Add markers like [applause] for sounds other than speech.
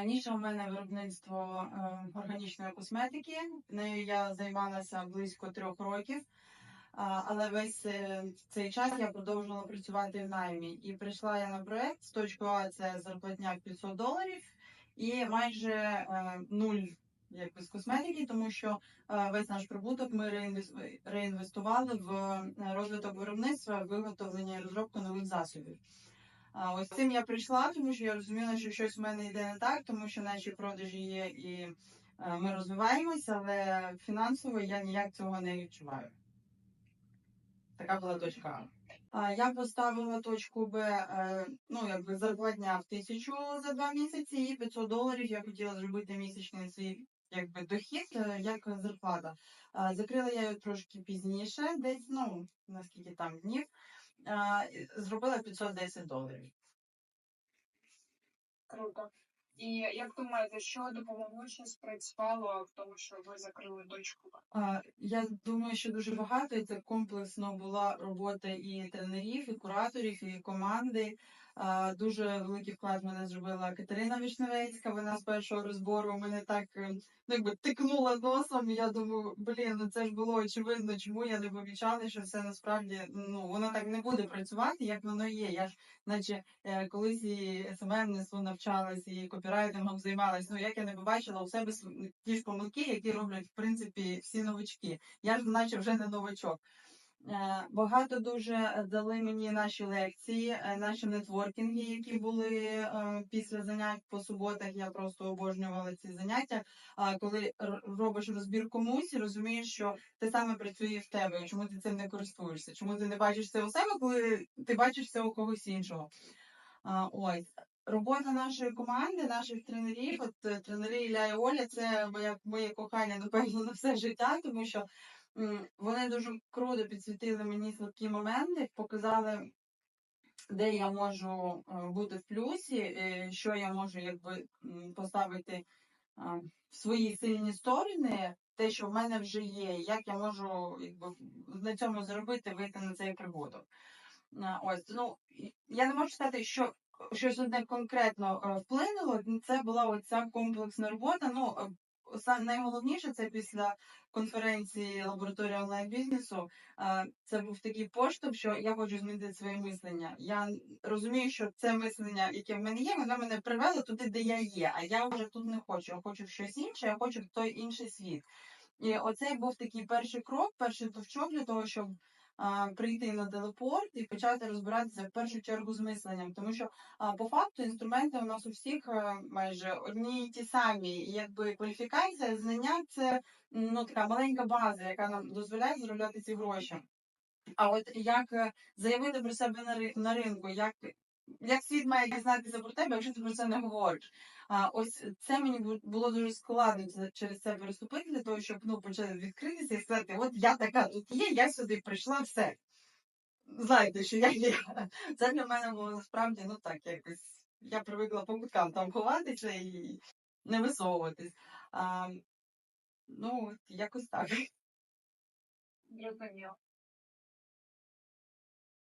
А, Ніша у мене виробництво е, органічної косметики. Нею я займалася близько трьох років. Але весь е, цей час я продовжувала працювати в наймі. І прийшла я на проект з точкою А це зарплатня в 500 доларів і майже е, нуль якби з косметики, тому що весь наш прибуток ми реінвес- реінвестували в розвиток виробництва, виготовлення і розробку нових засобів. А ось цим я прийшла, тому що я розуміла, що щось в мене йде не так, тому що наші продажі є і е, ми розвиваємося, але фінансово я ніяк цього не відчуваю. Така була точка А. Я поставила точку Б, е, ну якби зарплатня в тисячу за два місяці, і 500 доларів я хотіла зробити місячний свій якби дохід е, як зарплата. Закрила я її трошки пізніше, десь ну наскільки там днів. Зробила 510 доларів. Круто. І як думаєте, що допомогло, що спрацювало в тому, що ви закрили дочку? А, Я думаю, що дуже багато і це комплексно була робота і тренерів, і кураторів, і команди. Дуже великий вклад в мене зробила Катерина Вишневецька. Вона з першого розбору мене так е, ну, якби тикнула носом. Я думаю, блін, ну це ж було очевидно, чому я не помічала, що все насправді ну воно так не буде працювати, як воно є. Я ж, наче е, колись і СММництву навчалась, і копірайтингом займалась. Ну як я не побачила у себе ті ж помилки, які роблять в принципі всі новачки. Я ж наче вже не новачок. Е, Багато дуже дали мені наші лекції, е, наші нетворкінги, які були е, після занять по суботах. Я просто обожнювала ці заняття. А коли робиш розбір комусь, розумієш, що те саме працює в тебе, чому ти цим не користуєшся? Чому ти не бачиш це у себе, коли ти бачиш це у когось іншого? Ось. Робота нашої команди, наших тренерів, от е, тренери Ілля і Оля, це моє, моє кохання, напевно, на все життя, тому що вони дуже круто підсвітили мені слабкі моменти, показали, де я можу е, бути в плюсі, е, що я можу якби поставити в свої сильні сторони, те, що в мене вже є, як я можу якби на цьому зробити, вийти на цей прибуток. Ось, ну я не можу сказати, що щось одне конкретно е, вплинуло. Це була оця комплексна робота. Ну е, найголовніше це після конференції лабораторія онлайн бізнесу. е, Це був такий поштовх, що я хочу змінити своє мислення. Я розумію, що це мислення, яке в мене є, воно мене привело туди, де я є. А я вже тут не хочу. Я хочу щось інше, я хочу в той інший світ. І оцей був такий перший крок, перший товчок для того, щоб прийти на телепорт і почати розбиратися в першу чергу з мисленням, тому що по факту інструменти у нас у всіх е, майже одні і ті самі. І якби кваліфікація, знання це ну така маленька база, яка нам дозволяє заробляти ці гроші. А от як е, заявити про себе на, ри- на ринку, як, як світ має дізнатися про тебе, якщо ти про це не говориш? А ось це мені було дуже складно через це переступити для того, щоб ну почати відкритися і сказати, от я така тут є, я сюди прийшла, все. Знаєте, що я є. [laughs] Це для мене було насправді ну так якось. Я привикла по куткам там ховатися і не висовуватись. А, ну, от якось так. Зрозуміло.